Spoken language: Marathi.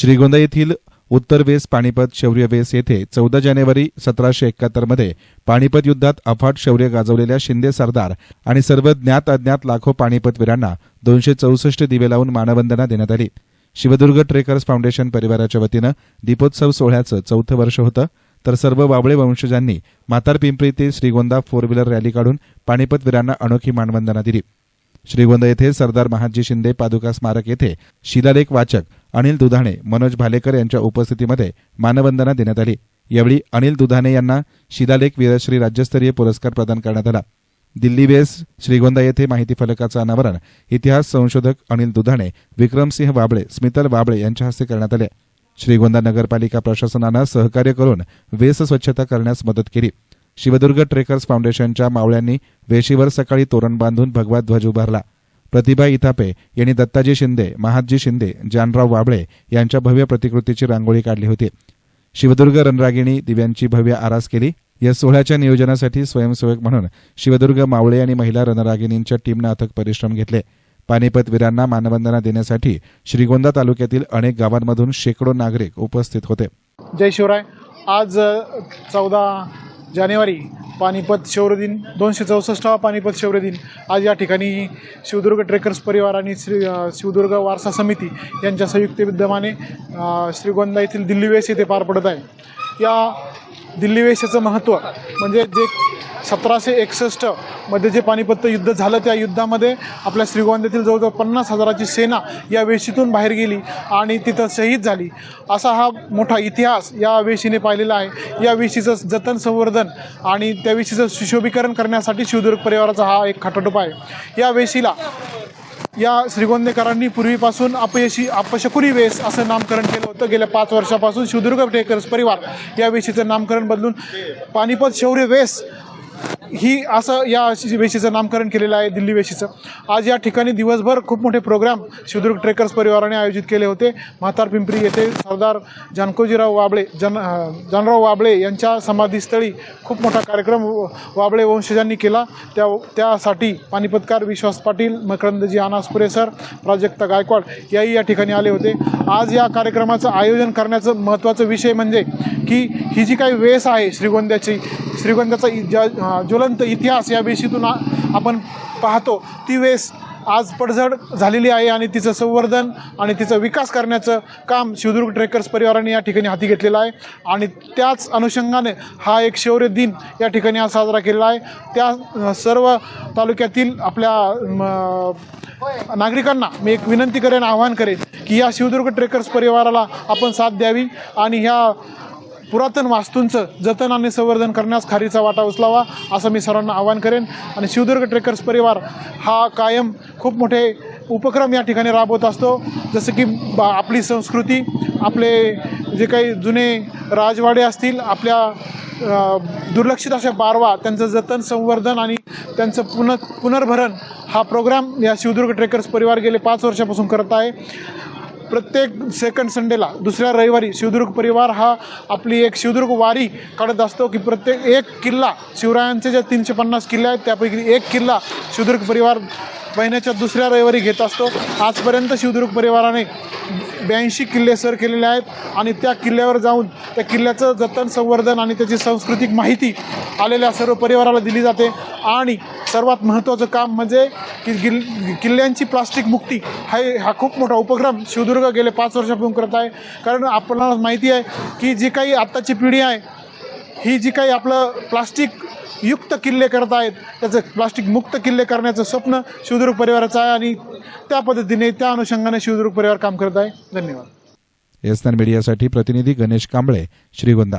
श्रीगोंदा येथील उत्तर वेस पाणीपत शौर्य वेस येथे चौदा जानेवारी सतराशे एकाहत्तरमध्ये पाणीपत युद्धात अफाट शौर्य गाजवलेल्या शिंदे सरदार आणि सर्व ज्ञात अज्ञात लाखो पाणीपतवीरांना दोनशे चौसष्ट दिवे लावून मानवंदना देण्यात आली. शिवदुर्ग ट्रेकर्स फाउंडेशन परिवाराच्या वतीनं दीपोत्सव सोहळ्याचं चौथं वर्ष होतं. तर सर्व वावळे वंशजांनी म्हातार पिंपरी ते श्रीगोंदा फोर व्हीलर रॅली काढून पाणीपतवीरांना अनोखी मानवंदना दिली. श्रीगोंदा येथे सरदार महादजी शिंदे पादुका स्मारक येथे शिलालेख वाचक अनिल दुधाणे मनोज भालेकर यांच्या उपस्थितीमध्ये मानवंदना देण्यात आली. यावेळी अनिल दुधाणे यांना शिलालेख वीरश्री राज्यस्तरीय पुरस्कार प्रदान करण्यात आला. दिल्ली वेस श्रीगोंदा येथे माहिती फलकाचं अनावरण इतिहास संशोधक अनिल दुधाणे विक्रमसिंह वाबळे स्मितल वाबळे यांच्या हस्ते करण्यात आले. श्रीगोंदा नगरपालिका प्रशासनानं सहकार्य करून वेस स्वच्छता करण्यास मदत केली. शिवदुर्ग ट्रेकर्स फाउंडेशनच्या मावळ्यांनी वेशीवर सकाळी तोरण बांधून भगवा ध्वज उभारला. प्रतिभा इथापे यांनी दत्ताजी शिंदे महादजी शिंदे जानराव वाबळे यांच्या भव्य प्रतिकृतीची रांगोळी काढली होती. शिवदुर्ग रणरागिणी दिव्यांची भव्य आरास केली. या सोहळ्याच्या नियोजनासाठी स्वयंसेवक म्हणून शिवदुर्ग मावळे आणि महिला रणरागिणींच्या टीमनं अथक परिश्रम घेतले. पानिपत वीरांना मानवंदना देण्यासाठी श्रीगोंदा तालुक्यातील अनेक गावांमधून शेकडो नागरिक उपस्थित होते. जय शिवराय. आज चौदा जानेवारी पानिपत शौर्यदिन दोनशे चौसष्टावा पानिपत शौर्यदिन आज या ठिकाणी शिवदुर्ग ट्रेकर्स परिवार आणि श्री शिवदुर्ग वारसा समिती यांच्या संयुक्त विद्यमाने श्रीगोंदा येथील दिल्ली वेस येथे पार पडत आहे. या दिल्ली वेशीचं महत्त्व म्हणजे जे सतराशे एकसष्टमध्ये जे पानिपत युद्ध झालं त्या युद्धामध्ये आपल्या श्रीगोंद्यातील जवळजवळ पन्नास हजाराची सेना या वेशीतून बाहेर गेली आणि तिथं शहीद झाली. असा हा मोठा इतिहास या वेशीने पाहिलेला आहे. या वेशीचं जतन संवर्धन आणि त्या वेशीचं सुशोभीकरण करण्यासाठी शिवदुर्ग परिवाराचा हा एक खाटाटोप आहे. या वेशीला या श्रीगोंदेकरांनी पूर्वीपासून अपयशी अपशकुरी वेस असं नामकरण केलं होतं. गेल्या पाच वर्षापासून शिवदुर्ग टेकर्स परिवार या वेशीचं नामकरण बदलून पानिपत शौर्य वेस ही असं या वेशीचं नामकरण केलेलं आहे दिल्ली वेशीचं. आज या ठिकाणी दिवसभर खूप मोठे प्रोग्राम शिवदुर्ग ट्रेकर्स परिवाराने आयोजित केले होते. म्हातार पिंपरी येथे सरदार जानकोजीराव वाबळे जन जनराव जानराव वाबळे यांच्या समाधीस्थळी खूप मोठा कार्यक्रम वाबळे वंशजांनी केला. त्या त्यासाठी पानिपतकार विश्वास पाटील मकरंदजी आनासपुरे सर प्राजक्ता गायकवाड याही या ठिकाणी आले होते. आज या कार्यक्रमाचं आयोजन करण्याचं महत्त्वाचं विषय म्हणजे की ही जी काही वेस आहे श्रीगोंद्याची श्रीगोंद्याचा ज्या ज्वलंत इतिहास या वेशीतून आपण पाहतो. ती वेस आज पडझड झालेली आहे आणि तिचं संवर्धन आणि तिचा विकास करण्याचं काम शिवदुर्ग ट्रेकर्स परिवाराने या ठिकाणी हाती घेतलेलं आहे. आणि त्याच अनुषंगाने हा एक शौर्य दिन या ठिकाणी आज साजरा केलेला आहे. त्या सर्व तालुक्यातील आपल्या म, नागरिकांना मी एक विनंती करेन आवाहन करेन की या शिवदुर्ग ट्रेकर्स परिवाराला आपण साथ द्यावी आणि ह्या पुरातन वास्तूंचं जतन आणि संवर्धन करण्यास खारीचा वाटा उचलावा असं मी सर्वांना आवाहन करेन. आणि शिवदुर्ग ट्रेकर्स परिवार हा कायम खूप मोठे उपक्रम या ठिकाणी राबवत असतो. जसं की बा आपली संस्कृती आपले जे काही जुने राजवाडे असतील आपल्या दुर्लक्षित अशा बारवा त्यांचं जतन संवर्धन आणि त्यांचं पुन पुनर्भरण हा प्रोग्राम या शिवदुर्ग ट्रेकर्स परिवार गेले पाच वर्षापासून करत आहे. प्रत्येक सेकंड संडेला दुसऱ्या रविवारी शिवदुर्ग परिवार हा आपली एक शिवदुर्ग वारी काढत असतो की प्रत्येक एक किल्ला शिवरायांचे जे तीनशे पन्नास किल्ले आहेत त्यापैकी एक किल्ला शिवदुर्ग परिवार महिन्याच्या दुसऱ्या रविवारी घेत असतो. आजपर्यंत शिवदुर्ग परिवाराने ब्याऐंशी किल्ले सर केलेले आहेत आणि त्या किल्ल्यावर जाऊन त्या किल्ल्याचं जतन संवर्धन आणि त्याची सांस्कृतिक माहिती आलेल्या सर्व परिवाराला दिली जाते. आणि सर्वात महत्त्वाचं काम म्हणजे की गिल किल्ल्यांची प्लास्टिक मुक्ती. हा हा खूप मोठा उपक्रम शिवदुर्ग गेले पाच वर्षापासून करत आहे. कारण आपल्याला माहिती आहे की जी काही आत्ताची पिढी आहे ही जी काही आपलं प्लास्टिक युक्त किल्ले करत आहेत त्याचं प्लास्टिक मुक्त किल्ले करण्याचं स्वप्न शिवदुर्ग परिवाराचं आहे आणि त्या पद्धतीने त्या अनुषंगाने शिवदुर्ग परिवार काम करत आहे. धन्यवाद. एसनर मीडियासाठी प्रतिनिधी गणेश कांबळे श्रीगोंदा.